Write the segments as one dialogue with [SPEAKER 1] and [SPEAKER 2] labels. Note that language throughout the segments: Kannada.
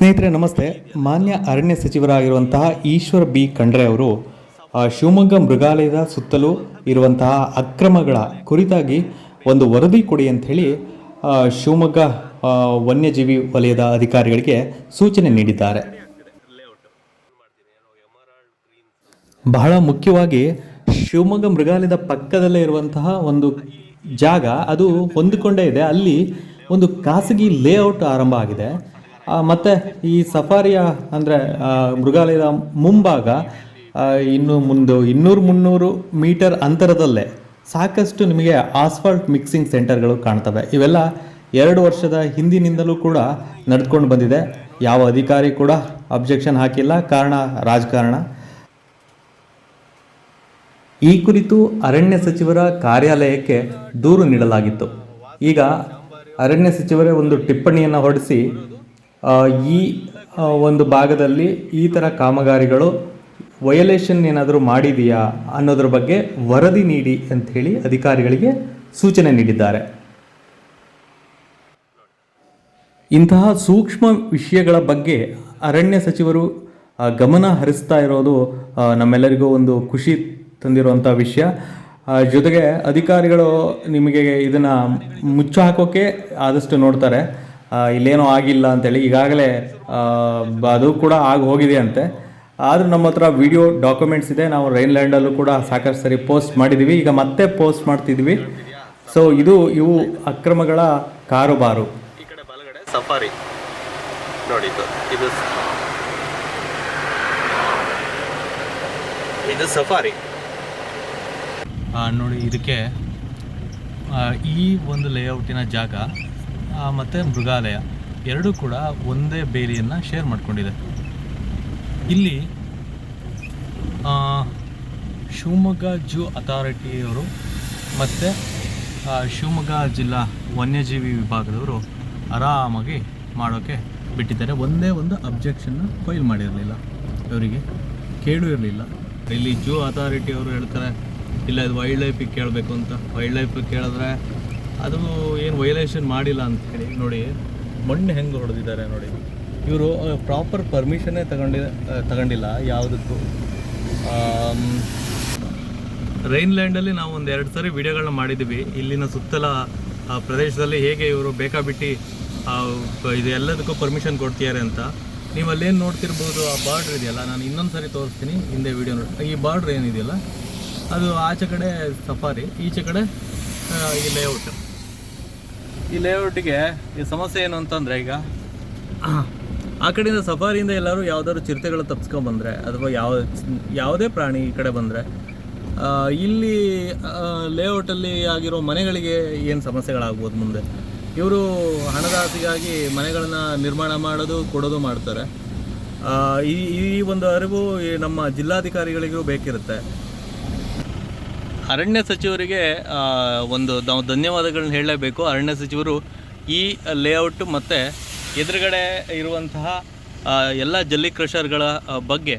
[SPEAKER 1] ಸ್ನೇಹಿತರೆ ನಮಸ್ತೆ. ಮಾನ್ಯ ಅರಣ್ಯ ಸಚಿವರಾಗಿರುವಂತಹ ಈಶ್ವರ್ ಬಿ. ಖಂಡ್ರೆ ಅವರು ಶಿವಮೊಗ್ಗ ಮೃಗಾಲಯದ ಸುತ್ತಲೂ ಇರುವಂತಹ ಅಕ್ರಮಗಳ ಕುರಿತಾಗಿ ಒಂದು ವರದಿ ಕೊಡಿ ಆ, ಶಿವಮೊಗ್ಗ ವನ್ಯಜೀವಿ ವಲಯದ ಅಧಿಕಾರಿಗಳಿಗೆ ಸೂಚನೆ ನೀಡಿದ್ದಾರೆ. ಬಹಳ ಮುಖ್ಯವಾಗಿ ಶಿವಮೊಗ್ಗ ಮೃಗಾಲಯದ ಪಕ್ಕದಲ್ಲೇ ಇರುವಂತಹ ಒಂದು ಜಾಗ ಅದು ಹೊಂದಿಕೊಂಡೇ ಇದೆ. ಅಲ್ಲಿ ಒಂದು ಖಾಸಗಿ ಲೇಔಟ್ ಆರಂಭ ಆಗಿದೆ. ಮತ್ತೆ ಈ ಸಫಾರಿಯ ಅಂದರೆ ಮೃಗಾಲಯದ ಮುಂಭಾಗ ಇನ್ನು ಮುಂದೆ ಇನ್ನೂರು ಮುನ್ನೂರು ಮೀಟರ್ ಅಂತರದಲ್ಲೇ ಸಾಕಷ್ಟು ನಿಮಗೆ ಆಸ್ಫಾಲ್ಟ್ ಮಿಕ್ಸಿಂಗ್ ಸೆಂಟರ್ಗಳು ಕಾಣ್ತವೆ. ಇವೆಲ್ಲ ಎರಡು ವರ್ಷದ ಹಿಂದಿನಿಂದಲೂ ಕೂಡ ನಡೆದುಕೊಂಡು ಬಂದಿದೆ. ಯಾವ ಅಧಿಕಾರಿ ಕೂಡ ಅಬ್ಜೆಕ್ಷನ್ ಹಾಕಿಲ್ಲ. ಕಾರಣ, ರಾಜಕಾರಣ. ಈ ಕುರಿತು ಅರಣ್ಯ ಸಚಿವರ ಕಾರ್ಯಾಲಯಕ್ಕೆ ದೂರು ನೀಡಲಾಗಿತ್ತು. ಈಗ ಅರಣ್ಯ ಸಚಿವರೇ ಒಂದು ಟಿಪ್ಪಣಿಯನ್ನು ಹೊರಡಿಸಿ ಈ ಒಂದು ಭಾಗದಲ್ಲಿ ಈ ಥರ ಕಾಮಗಾರಿಗಳು ವಯಲೇಷನ್ ಏನಾದರೂ ಮಾಡಿದೆಯಾ ಅನ್ನೋದ್ರ ಬಗ್ಗೆ ವರದಿ ನೀಡಿ ಅಂತ ಹೇಳಿ ಅಧಿಕಾರಿಗಳಿಗೆ ಸೂಚನೆ ನೀಡಿದ್ದಾರೆ. ಇಂತಹ ಸೂಕ್ಷ್ಮ ವಿಷಯಗಳ ಬಗ್ಗೆ ಅರಣ್ಯ ಸಚಿವರು ಗಮನ ಹರಿಸ್ತಾ ಇರೋದು ನಮ್ಮೆಲ್ಲರಿಗೂ ಒಂದು ಖುಷಿ ತಂದಿರುವಂಥ ವಿಷಯ. ಜೊತೆಗೆ ಅಧಿಕಾರಿಗಳು ನಿಮಗೆ ಇದನ್ನು ಮುಚ್ಚು ಹಾಕೋಕೆ ಆದಷ್ಟು ನೋಡ್ತಾರೆ. ಇಲ್ಲೇನೋ ಆಗಿಲ್ಲ ಅಂತೇಳಿ ಈಗಾಗಲೇ ಅದು ಕೂಡ ಆಗಿ ಹೋಗಿದೆ ಅಂತೆ. ಆದರೂ ನಮ್ಮ ಹತ್ರ ವಿಡಿಯೋ ಡಾಕ್ಯುಮೆಂಟ್ಸ್ ಇದೆ. ನಾವು ರೈನ್ಲ್ಯಾಂಡಲ್ಲೂ ಕೂಡ ಸಾಕಷ್ಟು ಸರಿ ಪೋಸ್ಟ್ ಮಾಡಿದ್ದೀವಿ ಈಗ ಮತ್ತೆ ಪೋಸ್ಟ್ ಮಾಡ್ತಿದ್ವಿ. ಸೊ ಇದು ಇವು ಅಕ್ರಮಗಳ ಕಾರುಬಾರು.
[SPEAKER 2] ಈ ಕಡೆ ಬಲಗಡೆ ಸಫಾರಿ. ನೋಡಿ ಇದು. ಇದು ಸಫಾರಿ. ನೋಡಿ ಇದಕ್ಕೆ ಈ ಒಂದು ಲೇಔಟಿನ ಜಾಗ ಮತ್ತೆ ಮೃಗಾಲಯ. ಎರಡೂ ಕೂಡ ಒಂದೇ ಬೇಲಿಯನ್ನು ಶೇರ್ ಮಾಡಿಕೊಂಡಿದೆ. ಇಲ್ಲಿ ಶಿವಮೊಗ್ಗ ಜೂ ಅಥಾರಿಟಿಯವರು ಮತ್ತು ಶಿವಮೊಗ್ಗ ಜಿಲ್ಲಾ ವನ್ಯಜೀವಿ ವಿಭಾಗದವರು ಆರಾಮಾಗಿ ಮಾಡೋಕ್ಕೆ ಬಿಟ್ಟಿದ್ದಾರೆ. ಒಂದೇ ಒಂದು ಅಬ್ಜೆಕ್ಷನ್ನ ಫೈಲ್ ಮಾಡಿರಲಿಲ್ಲ. ಇವರಿಗೆ ಕೇಳು ಇರಲಿಲ್ಲ. ಇಲ್ಲಿ ಜೂ ಅಥಾರಿಟಿಯವರು ಹೇಳ್ತಾರೆ, ಇಲ್ಲ, ಇದು ವೈಲ್ಡ್ ಲೈಫಿಗೆ ಕೇಳಬೇಕು ಅಂತ. ವೈಲ್ಡ್ ಲೈಫಿಗೆ ಕೇಳಿದ್ರೆ ಅದು ಏನು ವೈಲೇಷನ್ ಮಾಡಿಲ್ಲ ಅಂತ ಹೇಳಿ ನೋಡಿ, ಮಣ್ಣು ಹೆಂಗೆ ಹೊಡೆದಿದ್ದಾರೆ ನೋಡಿ. ಇವರು ಪ್ರಾಪರ್ ಪರ್ಮಿಷನ್ನೇ ತಗೊಂಡಿ ತಗೊಂಡಿಲ್ಲ ಯಾವುದಕ್ಕೂ. ರೈನ್ಲ್ಯಾಂಡಲ್ಲಿ ನಾವು ಒಂದು ಎರಡು ಸಾರಿ ವಿಡಿಯೋಗಳನ್ನ ಮಾಡಿದ್ದೀವಿ ಇಲ್ಲಿನ ಸುತ್ತಲ ಪ್ರದೇಶದಲ್ಲಿ ಹೇಗೆ ಇವರು ಬೇಕಾಬಿಟ್ಟಿ ಇದು ಎಲ್ಲದಕ್ಕೂ ಪರ್ಮಿಷನ್ ಕೊಡ್ತಿದ್ದಾರೆ ಅಂತ. ನೀವು ಅಲ್ಲೇನು ನೋಡ್ತಿರ್ಬೋದು, ಆ ಬಾರ್ಡ್ರ್ ಇದೆಯಲ್ಲ, ನಾನು ಇನ್ನೊಂದು ಸಾರಿ ತೋರಿಸ್ತೀನಿ, ಹಿಂದೆ ವಿಡಿಯೋ ನೋಡಿ, ಈ ಬಾರ್ಡ್ರ್ ಏನಿದೆಯಲ್ಲ, ಅದು ಆಚೆ ಕಡೆ ಸಫಾರಿ ಈಚೆ ಕಡೆ ಈ ಲೇಔಟ್ ಈ ಲೇಔಟ್ಗೆ ಈ ಸಮಸ್ಯೆ ಏನು ಅಂತಂದರೆ ಈಗ, ಆ ಕಡೆಯಿಂದ ಸಫಾರಿಯಿಂದ ಎಲ್ಲರೂ ಯಾವ್ದಾದ್ರು ಚಿರತೆಗಳು ಬಂದರೆ, ಅಥವಾ ಯಾವ, ಯಾವುದೇ ಪ್ರಾಣಿ ಈ ಕಡೆ ಬಂದರೆ ಇಲ್ಲಿ ಲೇಔಟಲ್ಲಿ ಆಗಿರೋ ಮನೆಗಳಿಗೆ ಏನು ಸಮಸ್ಯೆಗಳಾಗ್ಬೋದು ಮುಂದೆ? ಇವರು ಹಣದ ಆಸೆಗಾಗಿ ಮನೆಗಳನ್ನ ನಿರ್ಮಾಣ ಮಾಡೋದು, ಕೊಡೋದು ಮಾಡ್ತಾರೆ. ಈ ಈ ಒಂದು ಅರಿವು ನಮ್ಮ ಜಿಲ್ಲಾಧಿಕಾರಿಗಳಿಗೂ ಬೇಕಿರುತ್ತೆ. ಅರಣ್ಯ ಸಚಿವರಿಗೆ ಒಂದು ನಾವು ಧನ್ಯವಾದಗಳನ್ನ ಹೇಳಲೇಬೇಕು. ಅರಣ್ಯ ಸಚಿವರು ಈ ಲೇಔಟ್ ಮತ್ತು ಎದುರುಗಡೆ ಇರುವಂತಹ ಎಲ್ಲ ಜಲ್ಲಿ ಕ್ರಷರ್ಗಳ ಬಗ್ಗೆ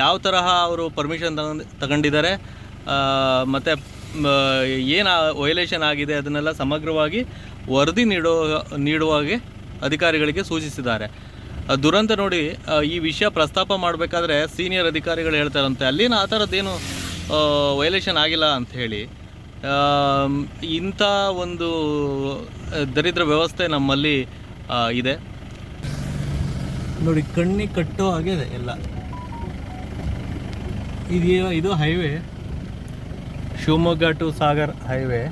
[SPEAKER 2] ಯಾವ ತರಹ ಅವರು ಪರ್ಮಿಷನ್ ತಗೊಂಡು, ತಗೊಂಡಿದ್ದಾರೆ ಮತ್ತು ಏನು ವೈಲೇಷನ್ ಆಗಿದೆ ಅದನ್ನೆಲ್ಲ ಸಮಗ್ರವಾಗಿ ವರದಿ ನೀಡೋ ನೀಡುವಾಗೆ ಅಧಿಕಾರಿಗಳಿಗೆ ಸೂಚಿಸಿದ್ದಾರೆ. ದುರಂತ ನೋಡಿ ಈ ವಿಷಯ ಪ್ರಸ್ತಾಪ ಮಾಡಬೇಕಾದ್ರೆ ಸೀನಿಯರ್ ಅಧಿಕಾರಿಗಳು ಹೇಳ್ತಾರಂತೆ. ಅಲ್ಲಿನ ಆ ಥರದ್ದೇನು ವೈಲೇಷನ್ ಆಗಿಲ್ಲ ಅಂತ ಹೇಳಿ. ಇಂಥ ಒಂದು ದರಿದ್ರ ವ್ಯವಸ್ಥೆ ನಮ್ಮಲ್ಲಿ ಇದೆ. ನೋಡಿ, ಕಣ್ಣಿಗೆ ಕಟ್ಟೋ ಹಾಗೆ ಇದೆ ಎಲ್ಲ. ಇದು ಇದು highway Shivamogga to Sagar highway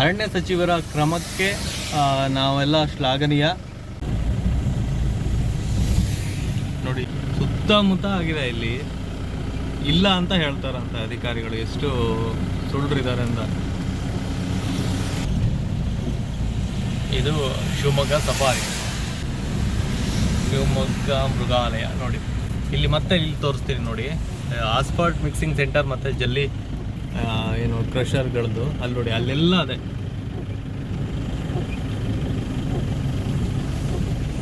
[SPEAKER 2] ಅರಣ್ಯ ಸಚಿವರ ಕ್ರಮಕ್ಕೆ ನಾವೆಲ್ಲ ಶ್ಲಾಘನೀಯ. ನೋಡಿ ಸುತ್ತಮುತ್ತ ಆಗಿದೆ ಇಲ್ಲಿ. ಇಲ್ಲ ಅಂತ ಹೇಳ್ತಾರಂತ ಅಧಿಕಾರಿಗಳು. ಎಷ್ಟು ಸುಳ್ಳಿದ್ದಾರೆ ಅಂತ. ಇದು ಶಿವಮೊಗ್ಗ ಸಫಾರಿ. ಶಿವಮೊಗ್ಗ ಮೃಗಾಲಯ. ನೋಡಿ, ಇಲ್ಲಿ ಮತ್ತೆ ಇಲ್ಲಿ ತೋರಿಸ್ತೀನಿ ನೋಡಿ. ಆಸ್ಪಾಟ್ ಮಿಕ್ಸಿಂಗ್ ಸೆಂಟರ್ ಮತ್ತು ಜಲ್ಲಿ ಏನು ಕ್ರಷರ್ಗಳದ್ದು. ಅಲ್ಲಿ ನೋಡಿ, ಅಲ್ಲೆಲ್ಲ ಅದೇ.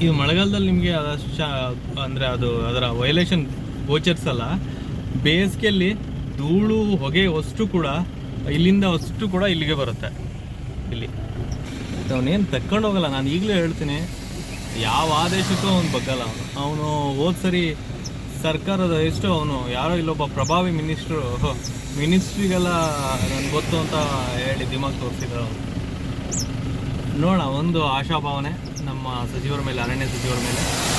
[SPEAKER 2] ಇದು ಮಳೆಗಾಲದಲ್ಲಿ ನಿಮಗೆ ಅಂದರೆ ಅದು ಅದರ ವೈಲೇಷನ್ ಗೋಚರಿಸಲ್ಲ ಬೇಸಿಗೆಯಲ್ಲಿ ಧೂಳು, ಹೊಗೆ ಅಷ್ಟು ಕೂಡ ಇಲ್ಲಿಂದ ಅಷ್ಟು ಕೂಡ ಇಲ್ಲಿಗೆ ಬರುತ್ತೆ. ಇಲ್ಲಿ. ಅವನೇನು ತಕ್ಕೊಂಡು ಹೋಗಲ್ಲ, ನಾನು ಈಗಲೂ ಹೇಳ್ತೀನಿ, ಯಾವ ಆದೇಶಕ್ಕೂ ಅವ್ನು ಬಗ್ಗಲ್ಲ ಅವನು. ಅವನು ಹೋದ ಸರಿ ಸರ್ಕಾರದ ಎಷ್ಟು ಅವನು, ಯಾರೋ ಇಲ್ಲೊಬ್ಬ ಪ್ರಭಾವಿ ಮಿನಿಸ್ಟ್ರು ಮಿನಿಸ್ಟ್ರಿಗೆಲ್ಲ ನನ್ಗೆ ಗೊತ್ತು ಅಂತ ಹೇಳಿ ದಿಮಾಗ್ ತೋರಿಸಿದ್ರು ಅವನು. ನೋಡೋಣ, ಒಂದು ಆಶಾಭಾವನೆ. ನಮ್ಮ ಸಚಿವರ ಮೇಲೆ ಅರಣ್ಯ ಸಚಿವರ ಮೇಲೆ.